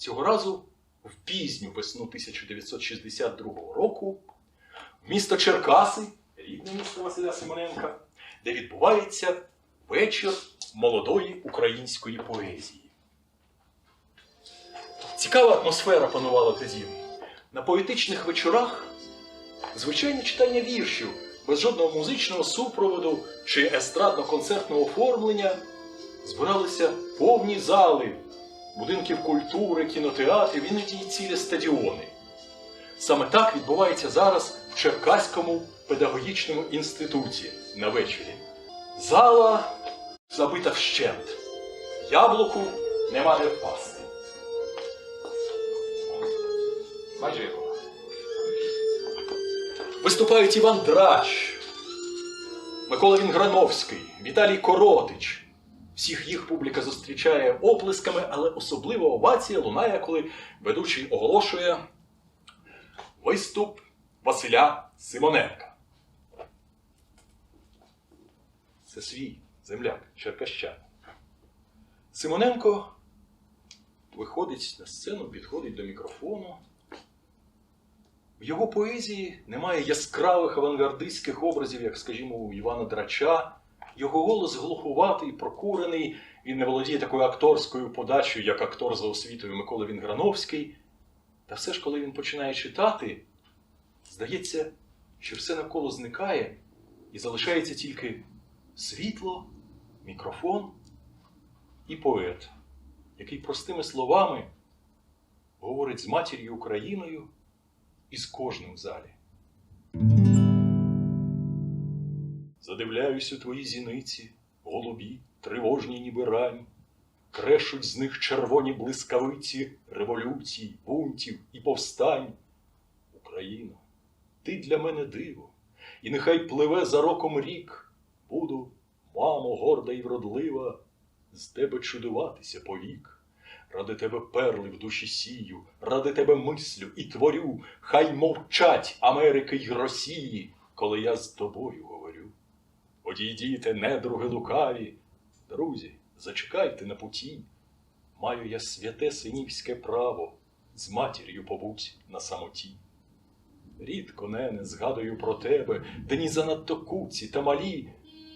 Цього разу в пізню весну 1962 року в місто Черкаси, рідне місто Василя Симоненка, де відбувається вечір молодої української поезії. Цікава атмосфера панувала тоді. На поетичних вечорах звичайне читання віршів без жодного музичного супроводу чи естрадно-концертного оформлення збиралися повні зали будинків культури, кінотеатрів, іноді й цілі стадіони. Саме так відбувається зараз в Черкаському педагогічному інституті на вечорі. Зала забита вщент. Яблуку нема де впасти. Майже. Виступають Іван Драч, Микола Вінграновський, Віталій Коротич. Всіх їх публіка зустрічає оплесками, але особлива овація лунає, коли ведучий оголошує виступ Василя Симоненка. Це свій земляк, черкащан. Симоненко виходить на сцену, підходить до мікрофону. В його поезії немає яскравих авангардистських образів, як, скажімо, у Івана Драча. Його голос глухуватий, прокурений, він не володіє такою акторською подачею, як актор за освітою Микола Вінграновський. Та все ж, коли він починає читати, здається, що все навколо зникає і залишається тільки світло, мікрофон і поет, який простими словами говорить з матір'ю Україною і з кожним в залі. Задивляюсь у твої зіниці, голубі, тривожні ніби рань, крешуть з них червоні блискавиці революцій, бунтів і повстань. Україно, ти для мене диво, і нехай пливе за роком рік. Буду, мамо, горда і вродлива, з тебе чудуватися повік. Ради тебе перли в душі сію, ради тебе мислю і творю, хай мовчать Америки й Росії, коли я з тобою говорю. Одійдіте, недруги лукаві, друзі, зачекайте на путі. Маю я святе синівське право з матір'ю побуть на самоті. Рідко, нене, згадую про тебе, дні занадто куці та малі.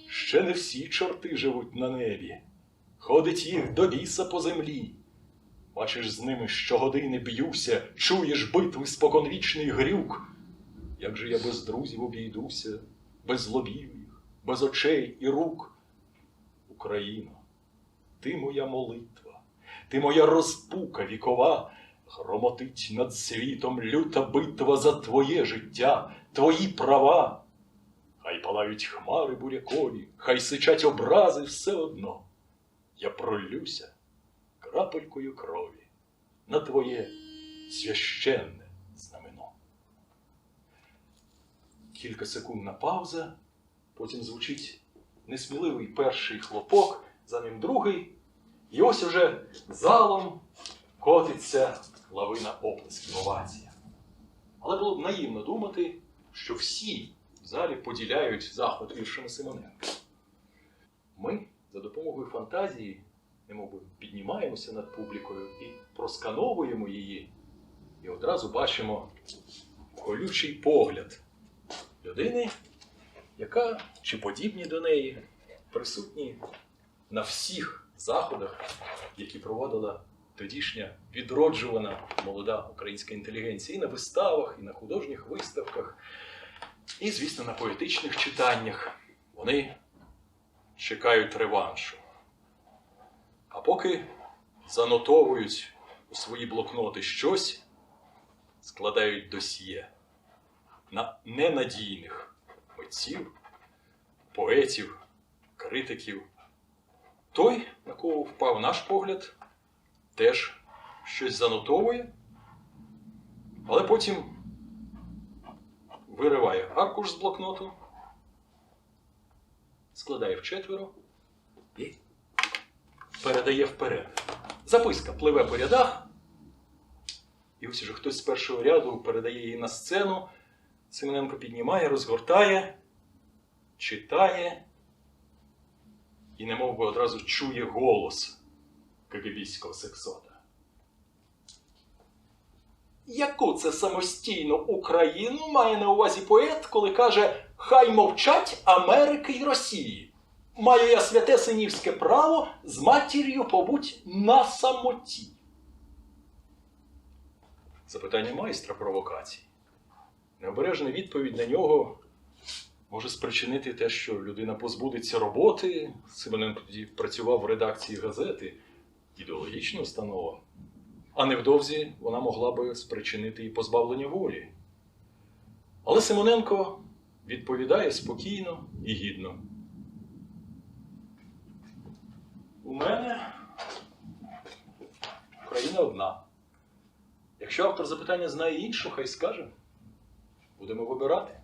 Ще не всі чорти живуть на небі, ходить їх до віса по землі. Бачиш, з ними щогодини б'юся, чуєш битви споконвічний грюк. Як же я без друзів обійдуся, без лобів без очей і рук? Україно, ти моя молитва, ти моя розпука вікова, громотить над світом люта битва за твоє життя, твої права. Хай палають хмари бурякові, хай сичать образи все одно. Я пролюся крапелькою крові на твоє священне знамено. Кілька секундна пауза, потім звучить несміливий перший хлопок, за ним другий, і ось уже залом котиться лавина оплесків овація. Але було б наївно думати, що всі в залі поділяють захват віршами Симоненка. Ми за допомогою фантазії немовби піднімаємося над публікою і проскановуємо її, і одразу бачимо колючий погляд людини, яка чи подібні до неї присутні на всіх заходах, які проводила тодішня відроджувана молода українська інтелігенція і на виставах, і на художніх виставках, і, звісно, на поетичних читаннях. Вони чекають реваншу. А поки занотовують у свої блокноти щось, складають досьє на ненадійних митців, поетів, критиків. Той, на кого впав наш погляд, теж щось занотовує, але потім вириває аркуш з блокноту, складає в четверо і передає вперед. Записка пливе по рядах, і ось уже хтось з першого ряду передає її на сцену. Семененко піднімає, розгортає, читає і немов би одразу чує голос кагибійського сексота. Яку це самостійну Україну має на увазі поет, коли каже Хай мовчать Америки й Росії. Маю я святе синівське право з матір'ю побуть на самоті. Запитання майстра провокацій. Необережна відповідь на нього може спричинити те, що людина позбудеться роботи. Симоненко тоді працював в редакції газети, ідеологічна установа. А невдовзі вона могла би спричинити і позбавлення волі. Але Симоненко відповідає спокійно і гідно. У мене Україна одна. Якщо автор запитання знає іншу, хай скаже. Будемо вибирати.